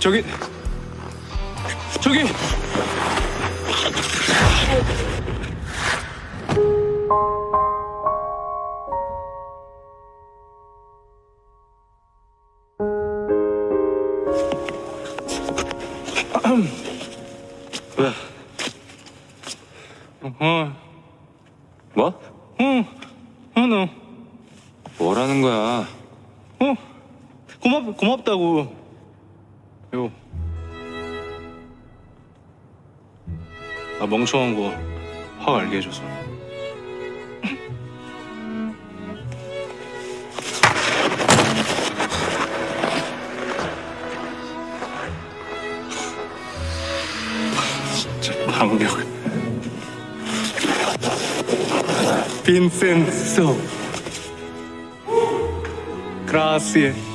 저기 저기 왜? 어, 뭐? 어, 어, 너, 뭐라는 거야? 어, 고맙, 고맙다고. 요. 나 멍청한 거 확 알게 해줘서. 진짜 방벽. 빈센소. 그라시에.